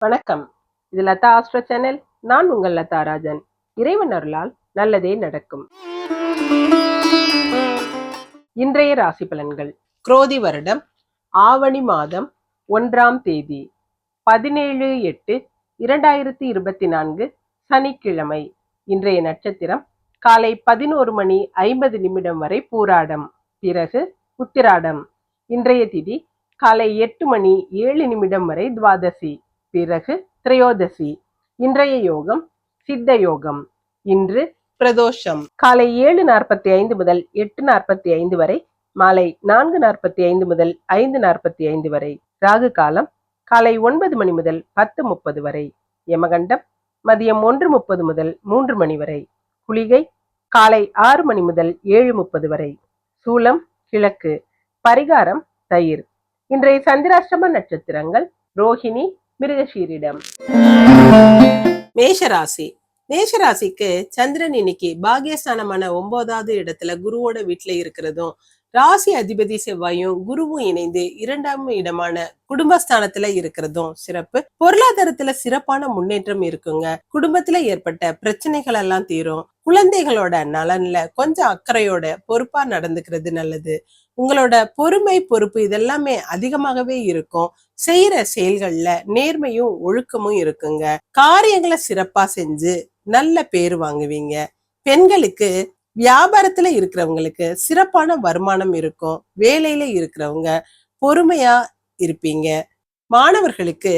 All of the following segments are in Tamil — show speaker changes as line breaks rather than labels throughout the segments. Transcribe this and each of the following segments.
வணக்கம். இது லதா ஆஸ்ட்ரோ சேனல். நான் உங்கள் லதா ராஜன். இறைவன் அருளால் நல்லதே நடக்கும். இன்றைய ராசி பலன்கள். குரோதி வருடம் ஆவணி மாதம் ஒன்றாம் தேதி பதினேழு எட்டு இரண்டாயிரத்தி இருபத்தி நான்கு சனிக்கிழமை. இன்றைய நட்சத்திரம் காலை பதினோரு மணி ஐம்பது நிமிடம் வரை பூராடம். பிறகு உத்திராடம். இன்றைய திதி காலை எட்டு மணி ஏழு நிமிடம் வரை துவாதசி. பிறகு திரையோதசி. இன்றைய யோகம் சித்த யோகம். இன்று பிரதோஷம். காலை ஏழு நாற்பத்தி ஐந்து முதல் எட்டு நாற்பத்தி ஐந்து வரை மாலை நான்கு நாற்பத்தி ஐந்து முதல் ஐந்து நாற்பத்தி ஐந்து வரை ராகு காலம் காலை ஒன்பது மணி முதல் பத்து முப்பது வரை யமகண்டம் மதியம் ஒன்று முப்பது முதல் மூன்று மணி வரை குளிகை காலை ஆறு மணி முதல் ஏழு முப்பது வரை சூலம் கிழக்கு பரிகாரம் தயிர். இன்றைய சந்திராஷ்டம நட்சத்திரங்கள் ரோஹிணி மிருகஷீரிடம் மேஷராசி. மேஷராசிக்கு சந்திரன் இன்னைக்கு பாகியஸ்தானமான ஒன்பதாவது இடத்துல குருவோட வீட்டுல இருக்கிறதும் ராசி அதிபதி செவ்வாயும் குருவும் இணைந்து இரண்டாம் இடமான குடும்பஸ்தானத்துல இருக்கிறதும் சிறப்பு. பொருளாதாரத்துல சிறப்பான முன்னேற்றம் இருக்குங்க. குடும்பத்துல ஏற்பட்ட பிரச்சனைகள் எல்லாம் தீரும். குழந்தைகளோட நலன்ல கொஞ்சம் அக்கறையோட பொறுப்பா நடந்துக்கிறது நல்லது. உங்களோட பொறுமை பொறுப்பு இதெல்லாமே அதிகமாகவே இருக்கும். செய்யற செயல்கள்ல நேர்மையும் ஒழுக்கமும் இருக்குங்க. காரியங்களை சிறப்பா செஞ்சு நல்ல பேர் வாங்குவீங்க. பெண்களுக்கு வியாபாரத்துல இருக்கிறவங்களுக்கு சிறப்பான வருமானம் இருக்கும் வேலையில இருக்கிறவங்க பொறுமையா இருப்பீங்க. மாணவர்களுக்கு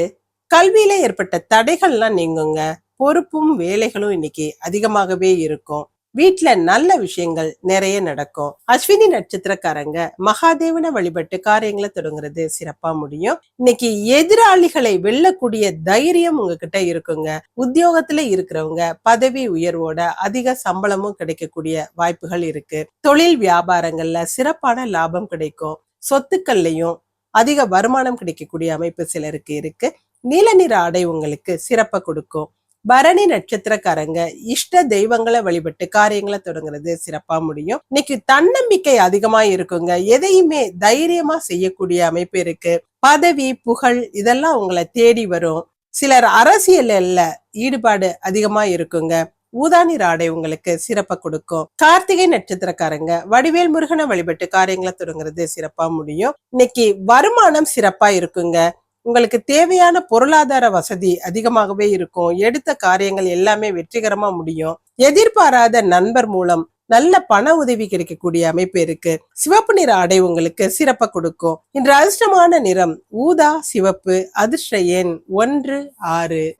கல்வியில ஏற்பட்ட தடைகள்லாம் நீங்குங்க. பொறுப்பும் வேலைகளும் இன்னைக்கு அதிகமாகவே இருக்கும். வீட்ல நல்ல விஷயங்கள் நிறைய நடக்கும். அஸ்வினி நட்சத்திரக்காரங்க மகாதேவனை வழிபட்டு காரியங்களை தொடங்குறது சிறப்பா முடியும். இன்னைக்கு எதிராளிகளை வெல்லக்கூடிய தைரியம் உங்ககிட்ட இருக்குங்க. உத்தியோகத்துல இருக்கிறவங்க பதவி உயர்வோட அதிக சம்பளமும் கிடைக்கக்கூடிய வாய்ப்புகள் இருக்கு. தொழில் வியாபாரங்கள்ல சிறப்பான லாபம் கிடைக்கும். சொத்துக்கள்லையும் அதிக வருமானம் கிடைக்கக்கூடிய அமைப்பு சிலருக்கு இருக்கு. நீல நிற ஆடை உங்களுக்கு சிறப்பை கொடுக்கும். பரணி நட்சத்திரக்காரங்க இஷ்ட தெய்வங்களை வழிபட்டு காரியங்களை தொடங்குறது சிறப்பா முடியும். இன்னைக்கு தன்னம்பிக்கை அதிகமா இருக்குங்க. எதையுமே தைரியமா செய்யக்கூடிய அமைப்பு இருக்கு. பதவி புகழ் இதெல்லாம் உங்களை தேடி வரும். சிலர் அரசியல்ல ஈடுபாடு அதிகமா இருக்குங்க. ஊதானி ராடை உங்களுக்கு சிறப்பை கொடுக்கும். கார்த்திகை நட்சத்திரக்காரங்க வடிவேல் முருகனை வழிபட்டு காரியங்களை தொடங்குறது சிறப்பா முடியும். இன்னைக்கு வருமானம் சிறப்பா இருக்குங்க. உங்களுக்கு தேவையான பொருளாதார வசதி அதிகமாகவே இருக்கும். எடுத்த காரியங்கள் எல்லாமே வெற்றிகரமா முடியும். எதிர்பாராத நண்பர் மூலம் நல்ல பண உதவி கிடைக்கக்கூடிய அமைப்பு இருக்கு. சிவப்பு நிற ஆடை உங்களுக்கு சிறப்ப கொடுக்கும். இன்று அதிர்ஷ்டமான நிறம் ஊதா சிவப்பு அதிர்ஷ்ட எண் ஒன்று ஆறு.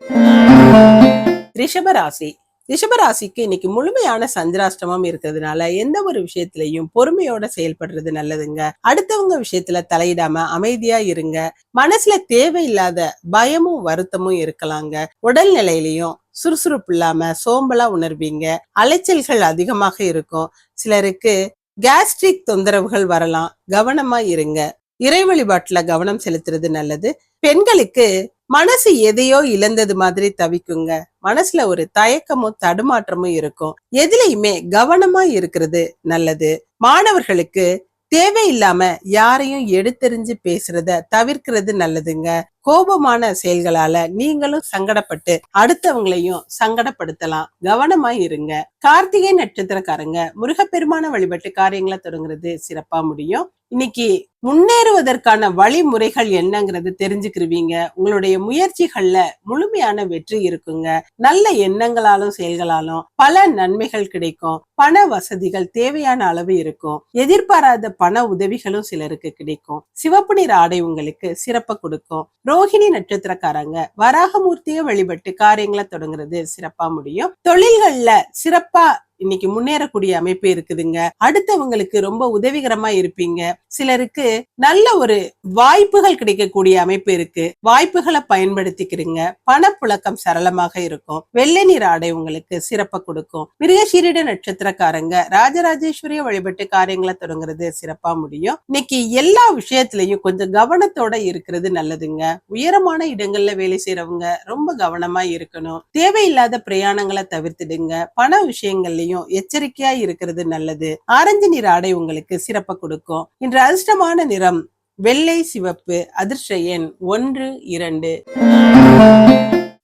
ரிஷபராசி ரிஷபராசிக்கு இன்னைக்கு முழுமையான சந்திராஷ்டமம் இருக்கிறதுனால எந்த ஒரு விஷயத்திலையும் பொறுமையோட செயல்படுறது நல்லதுங்க. அடுத்தவங்க விஷயத்துல தலையிடாம அமைதியா இருங்க. மனசுல தேவையில்லாத பயமும் வருத்தமும் இருக்கலாங்க. உடல் நிலையிலையும் சுறுசுறுப்பு இல்லாம சோம்பலா உணர்வீங்க. அலைச்சல்கள் அதிகமாக இருக்கும். சிலருக்கு கேஸ்ட்ரிக் தொந்தரவுகள் வரலாம். கவனமா இருங்க. இறை வழிபாட்டுல கவனம் செலுத்துறது நல்லது. பெண்களுக்கு மனசு எதையோ இழந்தது மாதிரி தவிக்குங்க. மனசுல ஒரு தயக்கமும் தடுமாற்றமும் இருக்கும். எதுலையுமே கவனமா இருக்கிறது நல்லது. மாணவர்களுக்கு தேவையில்லாம யாரையும் எடுத்தெறிஞ்சு பேசுறத தவிர்க்கிறது நல்லதுங்க. கோபமான செயல்களால நீங்களும் சங்கடப்பட்டு அடுத்தவங்களையும் சங்கடப்படுத்தலாம். கவனமா இருங்க. கார்த்திகை நட்சத்திரக்காரங்க முருகப்பெருமான வழிபட்டு காரியங்களை தொடங்குறது சிறப்பா முடியும். இன்னைக்கு முன்னேறுவதற்கான வழிமுறைகள் என்னங்கிறது தெரிஞ்சுக்கிருவீங்க. உங்களுடைய முயற்சிகள்ல முழுமையான வெற்றி இருக்குங்க. நல்ல எண்ணங்களாலும் செயல்களாலும் பல நன்மைகள் கிடைக்கும். பண வசதிகள் தேவையான அளவு இருக்கும். எதிர்பாராத பண உதவிகளும் சிலருக்கு கிடைக்கும். சிவப்பு நிற ஆடை உங்களுக்கு சிறப்ப கொடுக்கும். ரோஹிணி நட்சத்திரக்காரங்க வராகமூர்த்தியை வழிபட்டு காரியங்களை தொடங்குறது சிறப்பா முடியும். தொழில்கள்ல சிறப்பா இன்னைக்கு முன்னேறக்கூடிய அமைப்பு இருக்குதுங்க. அடுத்தவங்களுக்கு ரொம்ப உதவிகரமா இருப்பீங்க. சிலருக்கு நல்ல ஒரு வாய்ப்புகள் கிடைக்கக்கூடிய அமைப்பு இருக்கு. வாய்ப்புகளை பயன்படுத்திக்கிறீங்க. பணப்புழக்கம் சரளமாக இருக்கும். வெள்ளை நீர் ஆடை உங்களுக்கு சிறப்பை கொடுக்கும். மிருகசீரிட நட்சத்திரக்காரங்க ராஜராஜேஸ்வரிய வழிபட்டு காரியங்களை தொடங்குறது சிறப்பா முடியும். இன்னைக்கு எல்லா விஷயத்திலையும் கொஞ்சம் கவனத்தோட இருக்கிறது நல்லதுங்க. உயரமான இடங்கள்ல வேலை செய்யறவங்க ரொம்ப கவனமா இருக்கணும். தேவையில்லாத பிரயாணங்களை தவிர்த்துடுங்க. பண விஷயங்கள்லயும் விஷயத்திலையும் எச்சரிக்கையா இருக்கிறது நல்லது. ஆரஞ்சு நிற ஆடை உங்களுக்கு சிறப்ப கொடுக்கும். இன்று அதிர்ஷ்டமான நிறம் வெள்ளை சிவப்பு அதிர்ஷ்ட எண் ஒன்று இரண்டு.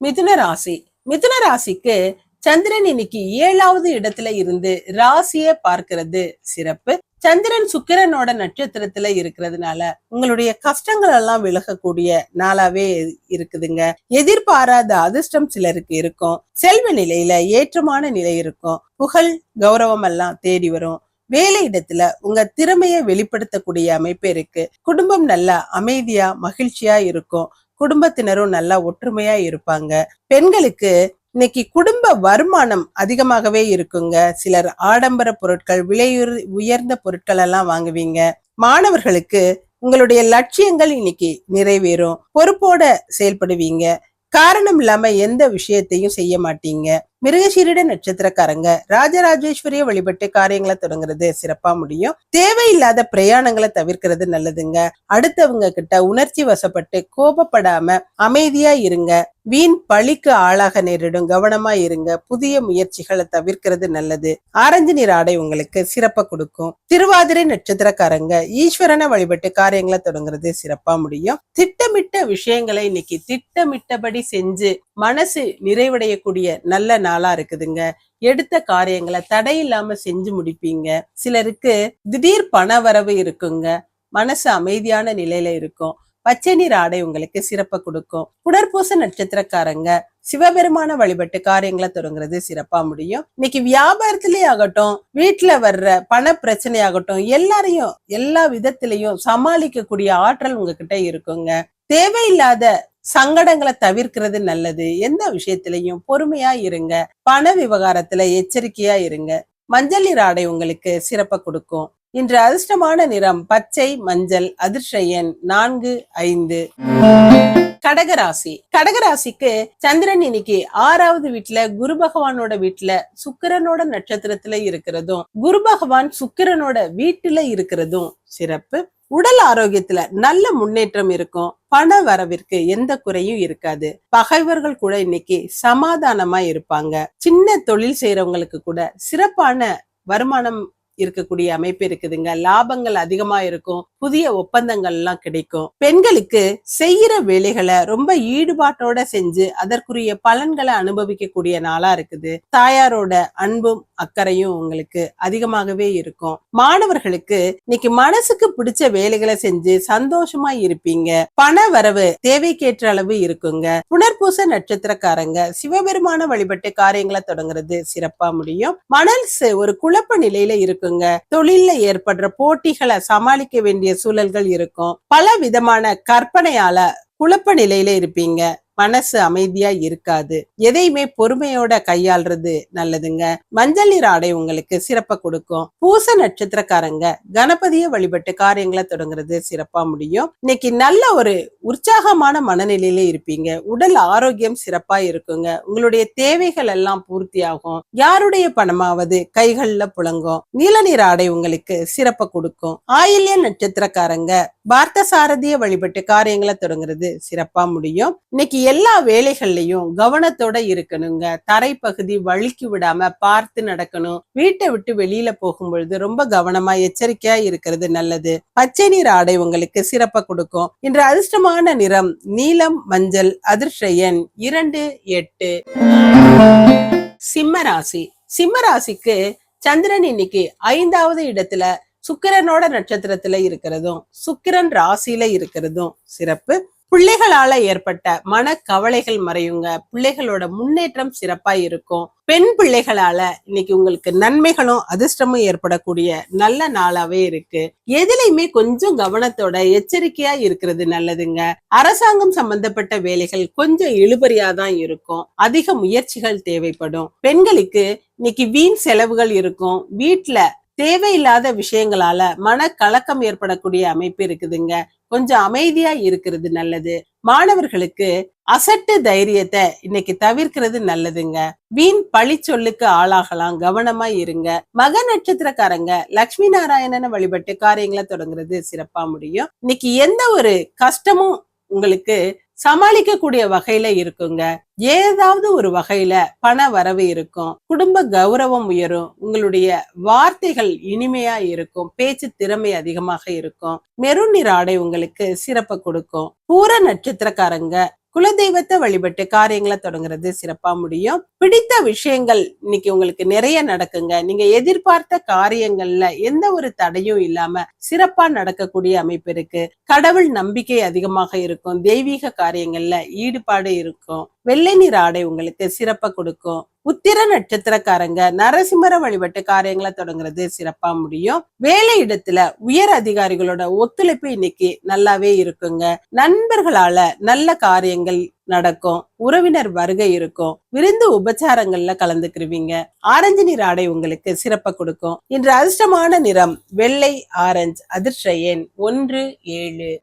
மிதுன ராசி. மிதுன ராசிக்கு சந்திரன் இன்னைக்கு ஏழாவது இடத்துல இருந்து ராசியை பார்க்கிறது சிறப்பு. சந்திரன் சுக்கிரனோட நட்சத்திரத்துல இருக்கிறதுனால உங்களுடைய கஷ்டங்கள் எல்லாம் விலகக்கூடிய நாளாவே இருக்குதுங்க. எதிர்பாராத அதிர்ஷ்டம் சிலருக்கு இருக்கும். செல்வ நிலையில ஏற்றமான நிலை இருக்கும். புகழ் கௌரவம் எல்லாம் தேடி வரும். வேலை இடத்துல உங்க திறமைய வெளிப்படுத்தக்கூடிய அமைப்பு இருக்கு. குடும்பம் நல்லா அமைதியா மகிழ்ச்சியா இருக்கும். குடும்பத்தினரும் நல்லா ஒற்றுமையா இருப்பாங்க. பெண்களுக்கு இன்னைக்கு குடும்ப வருமானம் அதிகமாகவே இருக்குங்க. சிலர் ஆடம்பர பொருட்கள் விலையுர் உயர்ந்த பொருட்கள் எல்லாம் வாங்குவீங்க. மாணவர்களுக்கு உங்களுடைய லட்சியங்கள் இன்னைக்கு நிறைவேறும். பொறுப்போட செயல்படுவீங்க. காரணம் இல்லாம எந்த விஷயத்தையும் செய்ய மாட்டீங்க. மிருகசீரிட நட்சத்திரக்காரங்க ராஜராஜேஸ்வரிய வழிபட்டு காரியங்களை தொடங்குறது சிறப்பா முடியும். தேவையில்லாத பிரயாணங்களை தவிர்க்கிறது நல்லதுங்க. அடுத்தவங்க கிட்ட உணர்ச்சி வசப்பட்டு கோபப்படாம அமைதியா இருங்க. வீண் பழிக்கு ஆளாக நேரிடும். கவனமா இருங்க. புதிய முயற்சிகளை தவிர்க்கிறது நல்லது. ஆரஞ்சு நிற ஆடை உங்களுக்கு சிறப்பா கொடுக்கும். திருவாதிரை நட்சத்திரக்காரங்க ஈஸ்வரனை வழிபட்டு காரியங்களை தொடங்குறது சிறப்பா முடியும். திட்டமிட்ட விஷயங்களை இன்னைக்கு திட்டமிட்டபடி செஞ்சு மனசு நிறைவடையக்கூடிய நல்ல நாளா இருக்குதுங்க. எடுத்த காரியங்களை தடையில்லாம செஞ்சு முடிப்பீங்க. சிலருக்கு திடீர் பண வரவு இருக்குங்க. மனசு அமைதியான நிலையில இருக்கும். பச்சை நீர் ஆடை உங்களுக்கு சிறப்பை கொடுக்கும். புடற்பூச நட்சத்திரக்காரங்க சிவபெருமான வழிபட்டு காரியங்களை தொடங்குறது சிறப்பா முடியும். இன்னைக்கு வியாபாரத்திலே ஆகட்டும் வீட்டுல வர்ற பண பிரச்சனை ஆகட்டும் எல்லாரையும் எல்லா விதத்திலையும் சமாளிக்கக்கூடிய ஆற்றல் உங்ககிட்ட இருக்குங்க. தேவையில்லாத சங்கடங்களை தவிர்க்கிறது நல்லது. எந்த விஷயத்திலையும் பொறுமையா இருங்க. பண விவகாரத்துல எச்சரிக்கையா இருங்க. மஞ்சள் நிற ஆடை உங்களுக்கு சிறப்பை கொடுக்கும். இன்று அதிர்ஷ்டமான நிறம் பச்சை மஞ்சள் அதிர்ஷ்ட எண் நான்கு ஐந்து. கடகராசி கடகராசிக்கு சந்திரன் இன்னைக்கு ஆறாவது வீட்டுல குரு பகவானோட வீட்டுல சுக்கிரனோட நட்சத்திரத்துல இருக்கிறதும் குரு பகவான் சுக்கிரனோட வீட்டுல இருக்கிறதும் சிறப்பு. உடல் ஆரோக்கியத்துல நல்ல முன்னேற்றம் இருக்கும். பண வரவிற்கு எந்த குறையும் இருக்காது. பகைவர்கள் கூட இன்னைக்கு சமாதானமா இருப்பாங்க. சின்ன தொழில் செய்யறவங்களுக்கு கூட சிறப்பான வருமானம் இருக்கக்கூடிய அமைப்பு இருக்குதுங்க. லாபங்கள் அதிகமா இருக்கும். புதிய ஒப்பந்தங்கள் எல்லாம் கிடைக்கும். பெண்களுக்கு செய்யற வேலைகளை ரொம்ப ஈடுபாட்டோட செஞ்சு அதற்குரிய பலன்களை அனுபவிக்கக்கூடிய நாளா இருக்குது. தாயாரோட அன்பும் அக்கறையும் உங்களுக்கு அதிகமாகவே இருக்கும். மாணவர்களுக்கு இன்னைக்கு மனசுக்கு பிடிச்ச வேலைகளை செஞ்சு சந்தோஷமா இருப்பீங்க. பண வரவு தேவைக்கேற்ற அளவு இருக்குங்க. புனர்பூச நட்சத்திரக்காரங்க சிவபெருமான வழிபட்டு காரியங்களை தொடங்குறது சிறப்பா முடியும். மனசு ஒரு குழப்ப நிலையில இருக்குங்க. தொழில்ல ஏற்படுற போட்டிகளை சமாளிக்க வேண்டிய சூழல்கள் இருக்கும். பல விதமான கற்பனையால குழப்ப நிலையில இருப்பீங்க. மனசு அமைதியா இருக்காது. எதையுமே பொறுமையோட கையாள்றது நல்லதுங்க. மஞ்சள் நீர் ஆடை உங்களுக்கு சிறப்பை கொடுக்கும். பூச நட்சத்திரக்காரங்க கணபதிய வழிபட்டு காரியங்களை தொடங்குறது சிறப்பா முடியும். இன்னைக்கு நல்ல ஒரு உற்சாகமான மனநிலையில இருப்பீங்க. உடல் ஆரோக்கியம் சிறப்பா இருக்குங்க. உங்களுடைய தேவைகள் எல்லாம் பூர்த்தி ஆகும் யாருடைய பணமாவது கைகள்ல புழங்கும். நீல நீர் ஆடை உங்களுக்கு சிறப்பை கொடுக்கும். ஆயில்ய நட்சத்திரக்காரங்க பார்த்த சாரதிய வழிபட்டு காரியங்களை தொடங்குறது சிறப்பா முடியும். இன்னைக்கு எல்லா வேலைகள்லயும் கவனத்தோட இருக்கணுங்க. தரைப்பகுதி வழுக்கி விடாம பார்த்து நடக்கணும். வீட்டை விட்டு வெளியில போகும் பொழுது ரொம்ப கவனமா எச்சரிக்கையா இருக்கிறது நல்லது. பச்சை நீர் ஆடை உங்களுக்கு சிறப்ப கொடுக்கும். இன்று அதிர்ஷ்டமான நிறம் நீலம் மஞ்சள் அதிர்ஷ்ட எண் இரண்டு எட்டு. சிம்ம ராசி. சிம்ம ராசிக்கு சந்திரன் இன்னைக்கு ஐந்தாவது இடத்துல சுக்கிரனோட நட்சத்திரத்துல இருக்கிறதும் சுக்கிரன் ராசியில இருக்கிறதும் சிறப்பு. பிள்ளைகளால ஏற்பட்ட மன கவலைகள் மறையுங்க. பிள்ளைகளோட முன்னேற்றம் சிறப்பா இருக்கும். பெண் பிள்ளைகளால இன்னைக்கு உங்களுக்கு நன்மைகளும் அதிர்ஷ்டமும் ஏற்படக்கூடிய நல்ல நாளாவே இருக்கு. எதுலையுமே கொஞ்சம் கவனத்தோட எச்சரிக்கையா இருக்கிறது நல்லதுங்க. அரசாங்கம் சம்பந்தப்பட்ட வேலைகள் கொஞ்சம் இழுபறியா தான் இருக்கும். அதிக முயற்சிகள் தேவைப்படும். பெண்களுக்கு இன்னைக்கு வீண் செலவுகள் இருக்கும். வீட்டுல தேவையில்லாத விஷயங்களால மன கலக்கம் ஏற்படக்கூடிய அமைப்பு இருக்குதுங்க. கொஞ்சம் அமைதியா இருக்கிறது நல்லது. மாணவர்களுக்கு அசட்டு தைரியத்தை இன்னைக்கு தவிர்க்கிறது நல்லதுங்க. வீண் பழிச்சொல்லுக்கு ஆளாகலாம். கவனமா இருங்க. மக நட்சத்திரக்காரங்க லட்சுமி நாராயணனை வழிபட்டு காரியங்களை தொடங்குறது சிறப்பா முடியும். இன்னைக்கு எந்த ஒரு கஷ்டமும் உங்களுக்கு சமாளிக்கக்கூடிய வகையில இருக்குங்க. ஏதாவது ஒரு வகையில பண வரவு இருக்கும். குடும்ப கௌரவம் உயரும். உங்களுடைய வார்த்தைகள் இனிமையா இருக்கும். பேச்சு திறமை அதிகமாக இருக்கும். மெருன் நிற ஆடை உங்களுக்கு சிறப்பை கொடுக்கும். பூர நட்சத்திரக்காரங்க குலதெய்வத்தை வழிபட்டு காரியங்களை தொடங்குறது சிறப்பா முடியும். பிடித்த விஷயங்கள் இன்னைக்கு உங்களுக்கு நிறைய நடக்குங்க. நீங்க எதிர்பார்த்த காரியங்கள்ல எந்த ஒரு தடையும் இல்லாம சிறப்பா நடக்கக்கூடிய அமைப்பு இருக்கு. கடவுள் நம்பிக்கை அதிகமாக இருக்கும். தெய்வீக காரியங்கள்ல ஈடுபாடு இருக்கும். வெள்ளை நிற ஆடை உங்களுக்கு சிறப்பை கொடுக்கும். உத்திர நட்சத்திரக்காரங்க நரசிம்மர வழிபட்டு காரியங்களை தொடங்குறது சிறப்பா முடியும். வேலை இடத்துல உயர் அதிகாரிகளோட ஒத்துழைப்பு இன்னைக்கு நல்லாவே இருக்குங்க. நண்பர்களால நல்ல காரியங்கள் நடக்கும். உறவினர் வருகை இருக்கும். விருந்து உபச்சாரங்கள்ல கலந்துக்கிருவீங்க. ஆரஞ்சு நிற ஆடை உங்களுக்கு சிறப்பை கொடுக்கும். இன்று அதிர்ஷ்டமான நிறம் வெள்ளை ஆரஞ்சு அதிர்ஷ்ட எண் ஒன்று ஏழு.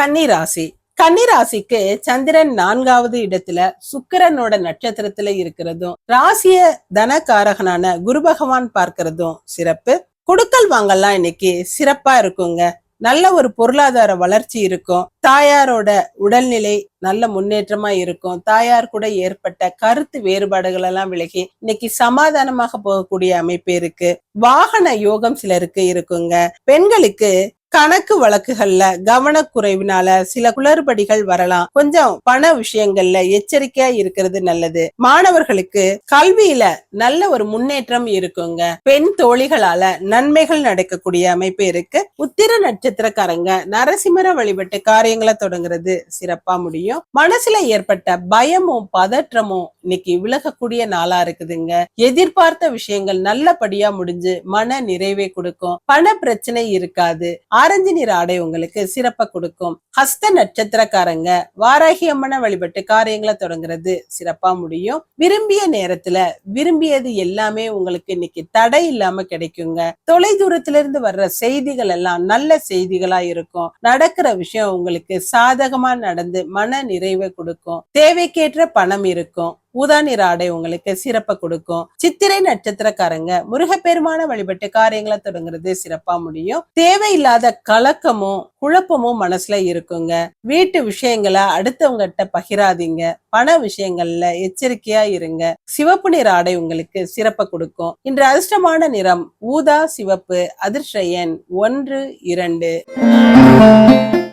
கன்னிராசி. கன்னிராசிக்கு சந்திரன் நான்காவது இடத்துல சுக்கிரனோட நட்சத்திரத்துல இருக்கிறதும் ராசிய தனகாரகனான குரு பகவான் பார்க்கிறதும் சிறப்பு. கொடுக்கல் வாங்கலாம் இன்னைக்கு சிறப்பா இருக்குங்க. நல்ல ஒரு பொருளாதார வளர்ச்சி இருக்கும். தாயாரோட உடல்நிலை நல்ல முன்னேற்றமா இருக்கும். தாயார் கூட ஏற்பட்ட கருத்து வேறுபாடுகள் எல்லாம் விலகி இன்னைக்கு சமாதானமாக போகக்கூடிய அமைப்பு இருக்கு. வாகன யோகம் சிலருக்கு இருக்குங்க. பெண்களுக்கு கணக்கு வழக்குகள்ல கவனக்குறைவினால சில குளறுபடிகள் வரலாம். கொஞ்சம் பண விஷயங்கள்ல எச்சரிக்கையா இருக்கிறது நல்லது. மாணவர்களுக்கு கல்வியில நல்ல ஒரு முன்னேற்றம் இருக்குங்க. பெண் தோழிகளால நன்மைகள் நடக்கக்கூடிய அமைப்பு இருக்கு. உத்திர நட்சத்திரக்காரங்க நரசிம்மர வழிபட்டு காரியங்களை தொடங்குறது சிறப்பா முடியும். மனசுல ஏற்பட்ட பயமும் பதற்றமும் இன்னைக்கு விலகக்கூடிய நாளா இருக்குதுங்க. எதிர்பார்த்த விஷயங்கள் நல்லபடியா முடிஞ்சு மன நிறைவே கொடுக்கும். பண பிரச்சனை இருக்காது. ஆரஞ்சு நிற ஆடை உங்களுக்கு சிறப்பை கொடுக்கும். ஹஸ்த நட்சத்திரக்காரங்க வாராகி அம்மனை வழிபட்டு காரியங்களை தொடங்குறது சிறப்பா முடியும். விரும்பிய நேரத்துல விரும்பியது எல்லாமே உங்களுக்கு இன்னைக்கு தடை இல்லாம கிடைக்குங்க. தொலை தூரத்துல இருந்து வர்ற செய்திகள் எல்லாம் நல்ல செய்திகளா இருக்கும். நடக்கிற விஷயம் உங்களுக்கு சாதகமா நடந்து மன நிறைவை கொடுக்கும். தேவைக்கேற்ற பணம் இருக்கும். ஊதா நிற ஆடை உங்களுக்கு சிறப்பை கொடுக்கும். சித்திரை நட்சத்திரக்காரங்க முருகப்பெருமான வழிபட்டு காரியங்களை தொடங்குறது சிறப்பா முடியும். தேவையில்லாத கலக்கமும் குழப்பமும் மனசுல இருக்குங்க. வீட்டு விஷயங்களை அடுத்தவங்ககிட்ட பகிராதீங்க. பண விஷயங்கள்ல எச்சரிக்கையா இருங்க. சிவப்பு நிற ஆடை உங்களுக்கு சிறப்பை கொடுக்கும். இன்று அதிர்ஷ்டமான நிறம் ஊதா சிவப்பு அதிர்ஷ்ட எண் ஒன்று இரண்டு.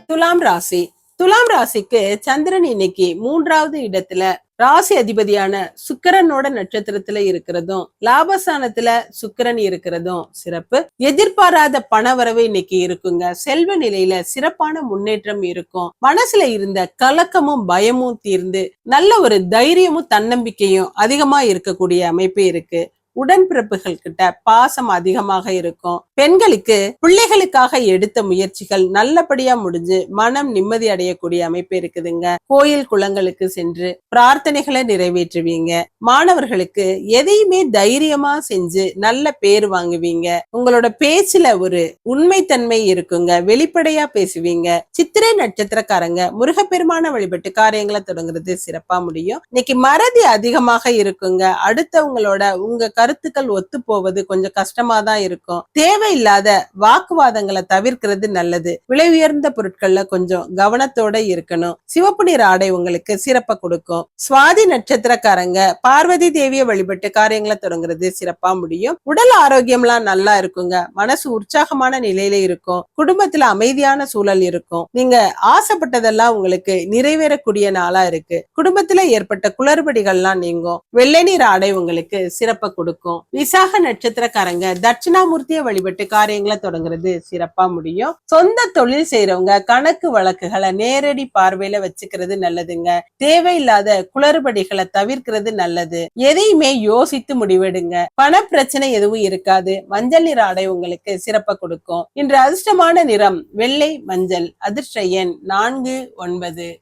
துலாம் ராசி. துலாம் ராசிக்கு சந்திரன் இன்னைக்கு மூன்றாவது இடத்துல ராசி அதிபதியான சுக்கிரனோட நட்சத்திரத்துல இருக்கிறதும் லாபஸ்தானத்துல சுக்கிரன் இருக்கிறதும் சிறப்பு. எதிர்பாராத பணவரவு இன்னைக்கு இருக்குங்க. செல்வ நிலையில சிறப்பான முன்னேற்றம் இருக்கும். மனசுல இருந்த கலக்கமும் பயமும் தீர்ந்து நல்ல ஒரு தைரியமும் தன்னம்பிக்கையும் அதிகமா இருக்கக்கூடிய அமைப்பு இருக்கு. உடன்பிறப்புகள் கிட்ட பாசம் அதிகமாக இருக்கும். பெண்களுக்கு பிள்ளைகளுக்காக எடுத்த முயற்சிகள் நல்லபடியா முடிஞ்சு மனம் நிம்மதி அடையக்கூடிய அமைப்பு இருக்குதுங்க. கோயில் குளங்களுக்கு சென்று பிரார்த்தனைகளை நிறைவேற்றுவீங்க. மாணவர்களுக்கு எதையுமே தைரியமா செஞ்சு நல்ல பேர் வாங்குவீங்க. உங்களோட பேச்சுல ஒரு உண்மைத்தன்மை இருக்குங்க. வெளிப்படையா பேசுவீங்க. சித்திரை நட்சத்திரக்காரங்க முருகப்பெருமான வழிபட்டு காரியங்களை தொடங்குறது சிறப்பா முடியும். இன்னைக்கு மறதி அதிகமாக இருக்குங்க. அடுத்தவங்களோட உங்க கருத்துக்கள் ஒத்து போவது கொஞ்சம் கஷ்டமா தான் இருக்கும். தேவையில்லாத வாக்குவாதங்களை தவிர்க்கிறது நல்லது. விலை உயர்ந்த பொருட்கள்ல கொஞ்சம் கவனத்தோட இருக்கணும். சிவப்பு நிற ஆடை உங்களுக்கு சிறப்பை கொடுக்கும். சுவாதி நட்சத்திரக்காரங்க பார்வதி தேவியை வழிபட்டு காரியங்களை தொடங்குறது சிறப்பா முடியும். உடல் ஆரோக்கியம்லாம் நல்லா இருக்குங்க. மனசு உற்சாகமான நிலையில இருக்கும். குடும்பத்துல அமைதியான சூழல் இருக்கும். நீங்க ஆசைப்பட்டதெல்லாம் உங்களுக்கு நிறைவேறக்கூடிய நாளா இருக்கு. குடும்பத்துல ஏற்பட்ட குளறுபடிகள்லாம் நீங்கும். வெள்ளை நீர் ஆடை உங்களுக்கு சிறப்பை கொடுக்கும் விசாக நட்சத்திரக்காரங்க தட்சிணாமூர்த்தியை வழிபட்டு காரியங்களை தொடங்குறது சிறப்பா முடியும். சொந்த தொழில் செய்யறவங்க கணக்கு வழக்குகளை நேரடி பார்வையில வச்சுக்கிறது நல்லதுங்க. தேவையில்லாத குளறுபடிகளை தவிர்க்கிறது நல்லது. எதையுமே யோசித்து முடிவெடுங்க. பண பிரச்சனை எதுவும் இருக்காது. மஞ்சள் நிற ஆடை உங்களுக்கு சிறப்பா கொடுக்கும். இன்று அதிர்ஷ்டமான நிறம் வெள்ளை மஞ்சள். அதிர்ஷ்ட எண் நான்கு ஒன்பது.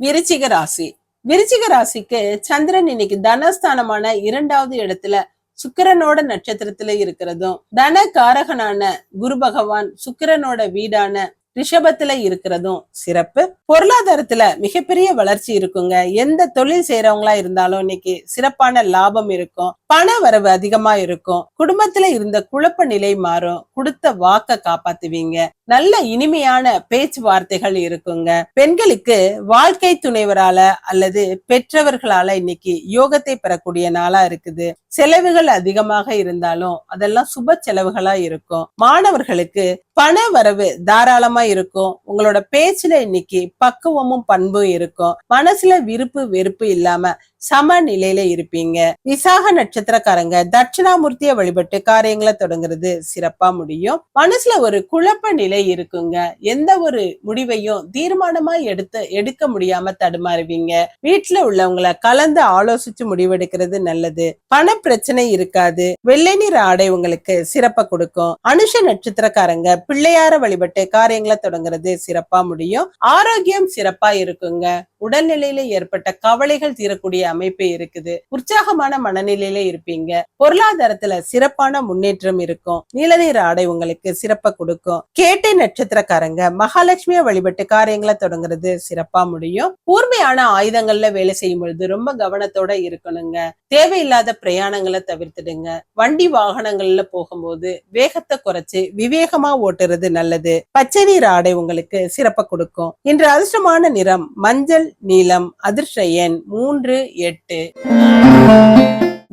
விருச்சிக ராசி. விருச்சிக ராசிக்கு சந்திரன் இன்னைக்கு தனஸ்தானமான இரண்டாவது இடத்துல சுக்கிரனோட நட்சத்திரத்துல இருக்கிறதும் தன காரகனான குரு பகவான் சுக்கிரனோட வீடான ரிஷபத்துல இருக்கிறதும் சிறப்பு. பொருளாதாரத்துல மிகப்பெரிய வளர்ச்சி இருக்குங்க. எந்த தொழில் செய்யறவங்களா இருந்தாலும் இன்னைக்கு சிறப்பான லாபம் இருக்கும். பண வரவு அதிகமா இருக்கும். குடும்பத்துல இருந்த குழப்ப நிலை மாறும். கொடுத்த வாக்க காப்பாத்துவீங்க. நல்ல இனிமையான பேச்சுவார்த்தைகள் இருக்குங்க. பெண்களுக்கு வாழ்க்கை துணைவரால அல்லது பெற்றவர்களால இன்னைக்கு யோகத்தை பெறக்கூடிய நாளா இருக்குது. செலவுகள் அதிகமாக இருந்தாலும் அதெல்லாம் சுப செலவுகளா இருக்கும். மாணவர்களுக்கு பண வரவு தாராளமா இருக்கும். உங்களோட பேச்சுல இன்னைக்கு பக்குவமும் பண்பும் இருக்கும். மனசுல விருப்பு வெறுப்பு இல்லாம சம நிலையில இருப்பீங்க. விசாக நட்சத்திரக்காரங்க தட்சிணாமூர்த்திய வழிபட்டு காரியங்களை தொடங்குறது சிறப்பா முடியும். மனசுல ஒரு குழப்ப நிலை இருக்குங்க. எந்த ஒரு முடிவையும் தீர்மானமா எடுத்து எடுக்க முடியாம தடுமாறுவீங்க. வீட்டுல உள்ளவங்கள கலந்து ஆலோசிச்சு முடிவெடுக்கிறது நல்லது. பண பிரச்சனை இருக்காது. வெள்ளை நிற ஆடை உங்களுக்கு சிறப்ப கொடுக்கும். அனுஷ நட்சத்திரக்காரங்க பிள்ளையார வழிபட்டு காரியங்களை தொடங்குறது சிறப்பா முடியும். ஆரோக்கியம் சிறப்பா இருக்குங்க. உடல்நிலையில ஏற்பட்ட கவலைகள் தீரக்கூடிய அமைப்பு இருக்குது. உற்சாகமான மனநிலையில இருப்பீங்க. பொருளாதாரத்துல சிறப்பான முன்னேற்றம் இருக்கும். நீலநீர் ஆடை உங்களுக்கு சிறப்ப கொடுக்கும். கேட்டை நட்சத்திரக்காரங்க மகாலட்சுமிய வழிபட்டு காரியங்களை தொடங்குறது சிறப்பா முடியும். கூர்மையான ஆயுதங்கள்ல வேலை செய்யும் பொழுது ரொம்ப கவனத்தோட இருக்கணுங்க. தேவையில்லாத பிரயாணங்களை தவிர்த்துடுங்க. வண்டி வாகனங்கள்ல போகும்போது வேகத்தை குறைச்சு விவேகமா ஓட்டுறது நல்லது. பச்சை நீர் ஆடை உங்களுக்கு சிறப்ப கொடுக்கும். இன்று அதிர்ஷ்டமான நிறம் மஞ்சள் நீலம் அதிர்ஷ்ட எண் மூன்று எட்டு.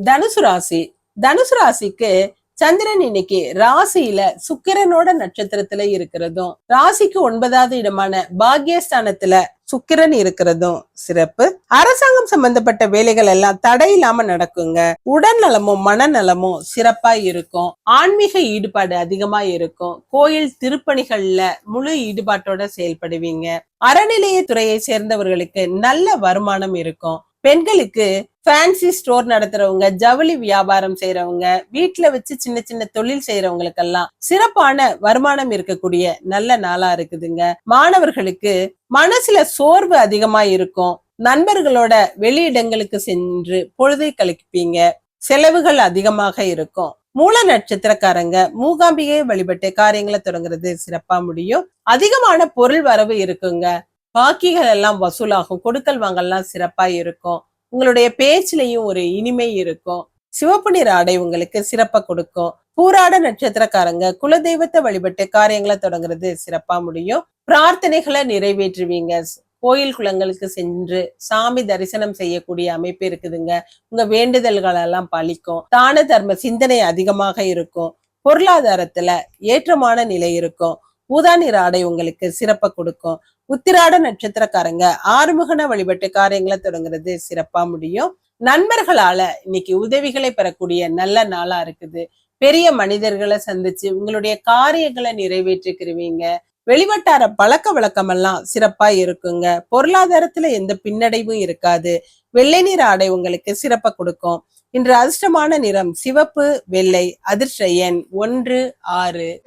தனுசு ராசி. தனுசு ராசிக்கு சந்திரன் இன்னைக்கு ராசியில சுக்கிரனோட நட்சத்திரத்துல இருக்கிறதும் ராசிக்கு ஒன்பதாவது இடமான பாக்யஸ்தானத்துல சுக்கிரன் இருக்கிறதும் சிறப்பு. அரசாங்கம் சம்பந்தப்பட்ட வேலைகள் எல்லாம் தடை இல்லாம நடக்குங்க. உடல் நலமும் மனநலமும் சிறப்பா இருக்கும். ஆன்மீக ஈடுபாடு அதிகமா இருக்கும். கோயில் திருப்பணிகள்ல முழு ஈடுபாட்டோட செயல்படுவீங்க. அறநிலைய துறையை சேர்ந்தவர்களுக்கு நல்ல வருமானம் இருக்கும். பெண்களுக்கு ஃபேன்சி ஸ்டோர் நடத்துறவங்க ஜவுளி வியாபாரம் செய்யறவங்க வீட்டுல வச்சு சின்ன சின்ன தொழில் செய்யறவங்களுக்கெல்லாம் சிறப்பான வருமானம் இருக்கக்கூடிய நல்ல நாளா இருக்குதுங்க. மாணவர்களுக்கு மனசுல சோர்வு அதிகமா இருக்கும். நண்பர்களோட வெளியிடங்களுக்கு சென்று பொழுதை கழிப்பீங்க. செலவுகள் அதிகமாக இருக்கும். மூல நட்சத்திரக்காரங்க மூகாம்பிகையை வழிபட்டு காரியங்களை தொடங்குறது சிறப்பா முடியும். அதிகமான பொருள் வரவு இருக்குங்க. பாக்கிகள் எல்லாம் வசூலாகும் கொடுக்கல் வாங்கல்லாம் சிறப்பா இருக்கும் உங்களுடைய பேச்சிலையும் ஒரு இனிமை இருக்கும். சிவப்பு நிற ஆடை உங்களுக்கு சிறப்பா கொடுக்கும். பூராட நட்சத்திரக்காரங்க குலதெய்வத்தை வழிபட்டு காரியங்களை தொடங்குறது சிறப்பா முடியும். பிரார்த்தனைகளை நிறைவேற்றுவீங்க. கோயில் குளங்களுக்கு சென்று சாமி தரிசனம் செய்யக்கூடிய அமைப்பு இருக்குதுங்க. உங்க வேண்டுதல்கள் எல்லாம் பழிக்கும். தான தர்ம சிந்தனை அதிகமாக இருக்கும். பொருளாதாரத்துல ஏற்றமான நிலை இருக்கும். ஊதா நிற ஆடை உங்களுக்கு சிறப்பை கொடுக்கும். உத்திராட நட்சத்திரக்காரங்க ஆறுமுகன வழிபட்டு காரியங்களை தொடங்குறது சிறப்பா முடியும். நண்பர்களால இன்னைக்கு உதவிகளை பெறக்கூடிய நல்ல நாளா இருக்குது. பெரிய மனிதர்களை சந்திச்சு உங்களுடைய காரியங்களை நிறைவேற்றிக்கிருவீங்க. வெளிவட்டார பழக்க வழக்கமெல்லாம் சிறப்பா இருக்குங்க. பொருளாதாரத்துல எந்த பின்னடைவும் இருக்காது. வெள்ளை நிற ஆடை உங்களுக்கு சிறப்ப கொடுக்கும். இன்று அதிர்ஷ்டமான நிறம் சிவப்பு வெள்ளை அதிர்ஷ்ட எண் ஒன்று ஆறு.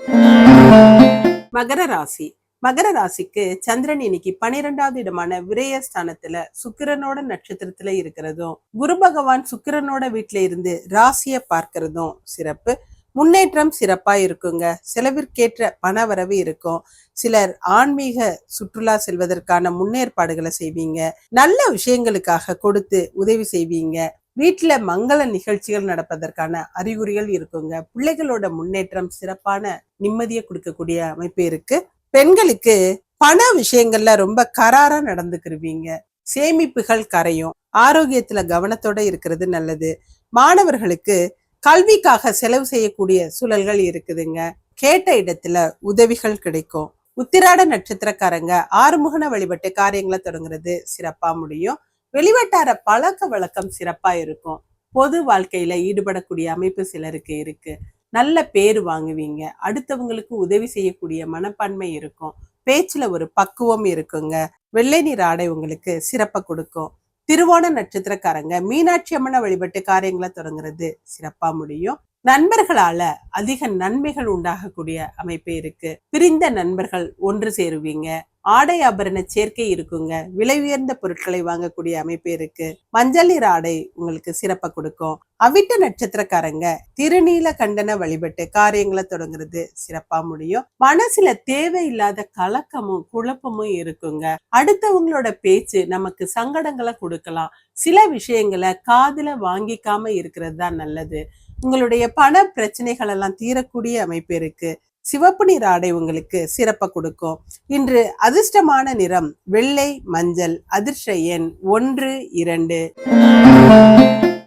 மகர ராசி. மகர ராசிக்கு சந்திரன் இன்னைக்கு பனிரெண்டாவது இடமான விரயஸ்தானத்துல சுக்கிரனோட நட்சத்திரத்துல இருக்கிறதும் குரு பகவான் சுக்கிரனோட வீட்டுல இருந்து ராசிய பார்க்கிறதும் சிறப்பு. முன்னேற்றம் சிறப்பா இருக்குங்க. செலவிற்கேற்ற பணவரவு இருக்கும். சிலர் ஆன்மீக சுற்றுலா செல்வதற்கான முன்னேற்பாடுகளை செய்வீங்க. நல்ல விஷயங்களுக்காக கொடுத்து உதவி செய்வீங்க. வீட்டில் மங்கள நிகழ்ச்சிகள் நடப்பதற்கான அறிகுறிகள் இருக்குங்க. பிள்ளைகளோட முன்னேற்றம் சிறப்பான நிம்மதியை கொடுக்கக்கூடிய அமைப்பு இருக்கு. பெண்களுக்கு பண விஷயங்கள்ல ரொம்ப கராரா நடந்துக்கிருவீங்க. சேமிப்புகள் கரையும். ஆரோக்கியத்துல கவனத்தோட இருக்கிறது நல்லது. மாணவர்களுக்கு கல்விக்காக செலவு செய்யக்கூடிய சூழல்கள் இருக்குதுங்க. கேட்ட இடத்துல உதவிகள் கிடைக்கும். உத்திராட நட்சத்திரக்காரங்க ஆறுமுகன வழிபட்டு காரியங்களை தொடங்குறது சிறப்பா முடியும். வெளிவட்டார பழக்க வழக்கம் சிறப்பா இருக்கும். பொது வாழ்க்கையில ஈடுபடக்கூடிய அமைப்பு சிலருக்கு இருக்கு. நல்ல பேர் வாங்குவீங்க. அடுத்தவங்களுக்கு உதவி செய்யக்கூடிய மனப்பான்மை இருக்கும். பேச்சுல ஒரு பக்குவம் இருக்குங்க. வெள்ளை நீர் ஆடை உங்களுக்கு சிறப்பை கொடுக்கும். திருவோண நட்சத்திரக்காரங்க மீனாட்சி அம்மனை வழிபட்டு காரியங்களை தொடங்குறது சிறப்பா முடியும். நண்பர்களால அதிக நன்மைகள் உண்டாகக்கூடிய அமைப்பு இருக்கு. பிரிந்த நண்பர்கள் ஒன்று சேருவீங்க. ஆடை ஆபரண சேர்க்கை இருக்குங்க. விலை உயர்ந்த பொருட்களை வாங்கக்கூடிய அமைப்பு இருக்கு. மஞ்சள் நிற ஆடை உங்களுக்கு சிறப்பை கொடுக்கும். அவிட்ட நட்சத்திரக்காரங்க திருநீல கண்டன வழிபட்டு காரியங்களை தொடங்குறது சிறப்பா முடியும். மனசுல தேவையில்லாத கலக்கமும் குழப்பமும் இருக்குங்க. அடுத்தவங்களோட பேச்சு நமக்கு சங்கடங்களை கொடுக்கலாம். சில விஷயங்களை காதுல வாங்கிக்காம இருக்கிறது தான் நல்லது. உங்களுடைய பண பிரச்சனைகள் எல்லாம் தீரக்கூடிய அமைப்பு இருக்கு. சிவப்பு நிற ஆடை உங்களுக்கு சிறப்ப கொடுக்கும். இன்று அதிர்ஷ்டமான நிறம் வெள்ளை மஞ்சள் அதிர்ஷ்ட எண் ஒன்று இரண்டு.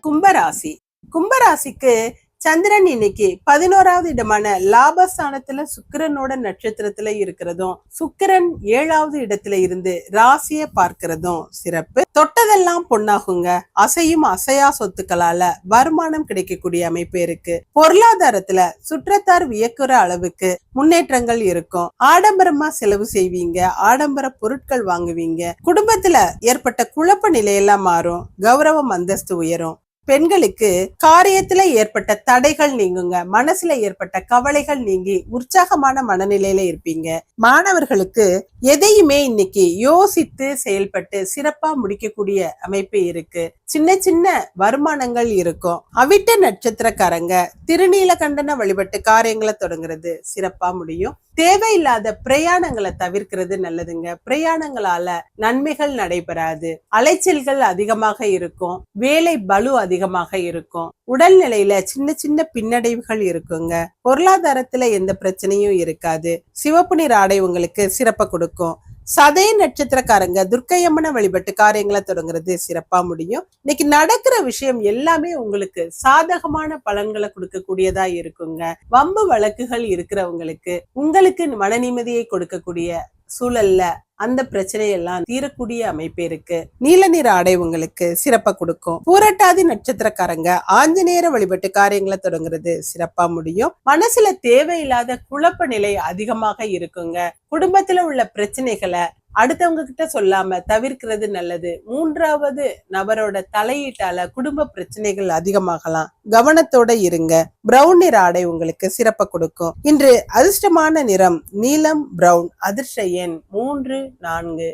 கும்பராசி. கும்பராசிக்கு சந்திரன் இன்னைக்கு பதினோராவது இடமான லாபஸ்தானத்துல சுக்கிரனோட நட்சத்திரத்துல இருக்கிறதும் சுக்கிரன் ஏழாவது இடத்துல இருந்து ராசிய பார்க்கிறதும் சிறப்பு. தொட்டதெல்லாம் பொண்ணாகுங்க அசையும் அசையா சொத்துக்களால வருமானம் கிடைக்கக்கூடிய அமைப்பு இருக்கு. பொருளாதாரத்துல சுற்றத்தார் வியக்குற அளவுக்கு முன்னேற்றங்கள் இருக்கும். ஆடம்பரமா செலவு செய்வீங்க ஆடம்பர பொருட்கள் வாங்குவீங்க. குடும்பத்துல ஏற்பட்ட குழப்ப நிலையெல்லாம் மாறும். கௌரவம் அந்தஸ்து உயரும். பெண்களுக்கு காரியத்துல ஏற்பட்ட தடைகள் நீங்குங்க. மனசுல ஏற்பட்ட கவலைகள் நீங்கி உற்சாகமான மனநிலையில இருப்பீங்க. மாணவர்களுக்கு எதையுமே இன்னைக்கு யோசித்து செயல்பட்டு சிறப்பா முடிக்கக்கூடிய அமைப்பு இருக்கு. சின்ன சின்ன வருமானங்கள் இருக்கும். அவிட்ட நட்சத்திரக்காரங்க திருநீலகண்டன வழிபட்டு காரியங்களை தொடங்குறது சிறப்பா முடியும். தேவையில்லாத பிரயாணங்களை தவிர்க்கிறது நல்லதுங்க. பிரயாணங்களால நன்மைகள் நடைபெறாது. அலைச்சல்கள் அதிகமாக இருக்கும். வேலை பலு அதிகமாக இருக்கும். உடல்நிலையில சின்ன சின்ன பின்னடைவுகள் இருக்குங்க. பொருளாதாரத்துல எந்த பிரச்சனையும் இருக்காது. சிவப்பு நிற ஆடை உங்களுக்கு சிறப்ப கொடுக்கும். சதய நட்சத்திரக்காரங்க துர்க்கையம்மனை வழிபட்டு காரியங்களை தொடங்குறது சிறப்பா முடியும். இன்னைக்கு நடக்கிற விஷயம் எல்லாமே உங்களுக்கு சாதகமான பலன்களை கொடுக்கக்கூடியதா இருக்குங்க. வம்பு வழக்குகள் இருக்கிறவங்களுக்கு உங்களுக்கு மன நிம்மதியை கொடுக்கக்கூடிய சூழல்ல அந்த பிரச்சனையெல்லாம் தீரக்கூடிய அமைப்பு இருக்கு. நீல நிற ஆடை உங்களுக்கு சிறப்பா கொடுக்கும். பூரட்டாதி நட்சத்திரக்காரங்க ஆஞ்சநேயர வழிபட்டு காரியங்களை தொடங்குறது சிறப்பா முடியும். மனசுல தேவையில்லாத குழப்ப நிலை அதிகமாக இருக்குங்க. குடும்பத்துல உள்ள பிரச்சனைகளை அடுத்தவங்க கிட்ட சொல்லாம தவிர்க்கிறது நல்லது. மூன்றாவது நபரோட தலையீட்டால குடும்ப பிரச்சனைகள் அதிகமாகலாம். கவனத்தோட இருங்க. பிரவுன் நிற ஆடை உங்களுக்கு சிறப்ப கொடுக்கும். இன்று அதிர்ஷ்டமான நிறம் நீலம் பிரவுன் அதிர்ஷ்ட எண் மூன்று நான்கு.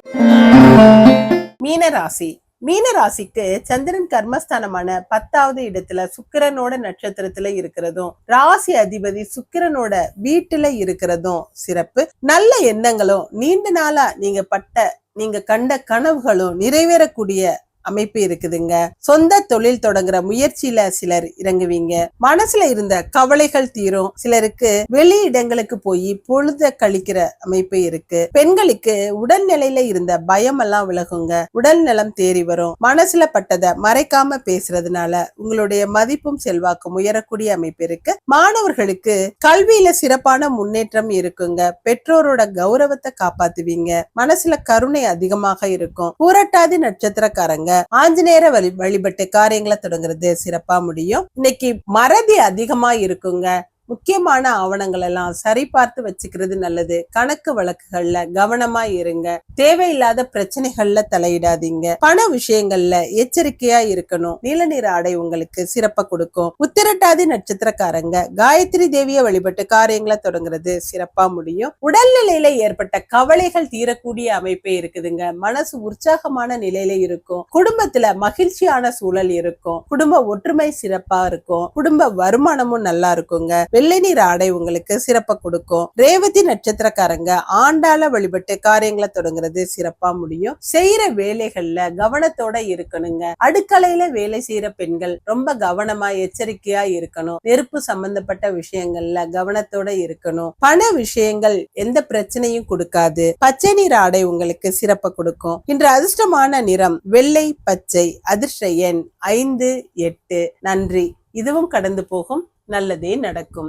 மீனராசி. மீனராசிக்கு சந்திரன் கர்மஸ்தானமான பத்தாவது இடத்துல சுக்கிரனோட நட்சத்திரத்துல இருக்கிறதும் ராசி அதிபதி சுக்கிரனோட வீட்டுல இருக்கிறதும் சிறப்பு. நல்ல எண்ணங்களும் நீண்ட நாளா நீங்க பட்ட நீங்க கண்ட கனவுகளும் நிறைவேறக்கூடிய அமைப்பு இருக்குதுங்க. சொந்த தொழில் தொடங்குற முயற்சியில சிலர் இறங்குவீங்க. மனசுல இருந்த கவலைகள் தீரும். சிலருக்கு வெளி இடங்களுக்கு போய் பொழுத கழிக்கிற அமைப்பு இருக்கு. பெண்களுக்கு உடல்நிலையில இருந்த பயம் எல்லாம் விலகுங்க. உடல் நலம் தேறி வரும். மனசுல பட்டதை மறைக்காம பேசுறதுனால உங்களுடைய மதிப்பும் செல்வாக்கும் உயரக்கூடிய அமைப்பு இருக்கு. மாணவர்களுக்கு கல்வியில சிறப்பான முன்னேற்றம் இருக்குங்க. பெற்றோரோட கௌரவத்தை காப்பாத்துவீங்க. மனசுல கருணை அதிகமாக இருக்கும். பூரட்டாதி நட்சத்திரக்காரங்க ஆஞ்சநேயரை வழி வழிபட்டு காரியங்களை தொடங்குறது சிறப்பா முடியும். இன்னைக்கு மறதி அதிகமா இருக்குங்க. முக்கியமான ஆவணங்கள் எல்லாம் சரி பார்த்து வச்சுக்கிறது நல்லது. கணக்கு வழக்குகள்ல கவனமா இருங்க. தேவையில்லாத பிரச்சனைகள்ல தலையிடாதீங்க. பண விஷயங்கள்ல எச்சரிக்கையா இருக்கணும். நீல நிற ஆடை உங்களுக்கு சிறப்ப கொடுக்கும். உத்திரட்டாதி நட்சத்திரக்காரங்க காயத்ரி தேவிய வழிபட்டு காரியங்களை தொடங்குறது சிறப்பா முடியும். உடல்நிலையில ஏற்பட்ட கவலைகள் தீரக்கூடிய அமைப்பே இருக்குதுங்க. மனசு உற்சாகமான நிலையில இருக்கும். குடும்பத்துல மகிழ்ச்சியான சூழல் இருக்கும். குடும்ப ஒற்றுமை சிறப்பா இருக்கும். குடும்ப வருமானமும் நல்லா இருக்குங்க. வெள்ளை நீர் ஆடை உங்களுக்கு சிறப்ப கொடுக்கும். ரேவதி நட்சத்திரக்காரங்க ஆண்டால வழிபட்டு காரியங்களை தொடங்குறது சிறப்பா முடியும். செய்யற வேலைகள்ல கவனத்தோட இருக்கணுங்க. அடுக்கலையில வேலை செய்யற பெண்கள் ரொம்ப கவனமா எச்சரிக்கையா இருக்கணும். நெருப்பு சம்பந்தப்பட்ட விஷயங்கள்ல கவனத்தோட இருக்கணும். பண விஷயங்கள் எந்த பிரச்சனையும் கொடுக்காது. பச்சை நீர் ஆடை உங்களுக்கு சிறப்ப கொடுக்கும். இன்று அதிர்ஷ்டமான நிறம் வெள்ளை பச்சை அதிர்ஷ்ட எண் ஐந்து எட்டு. நன்றி. இதுவும் கடந்து போகும். நல்லதே நடக்கும்.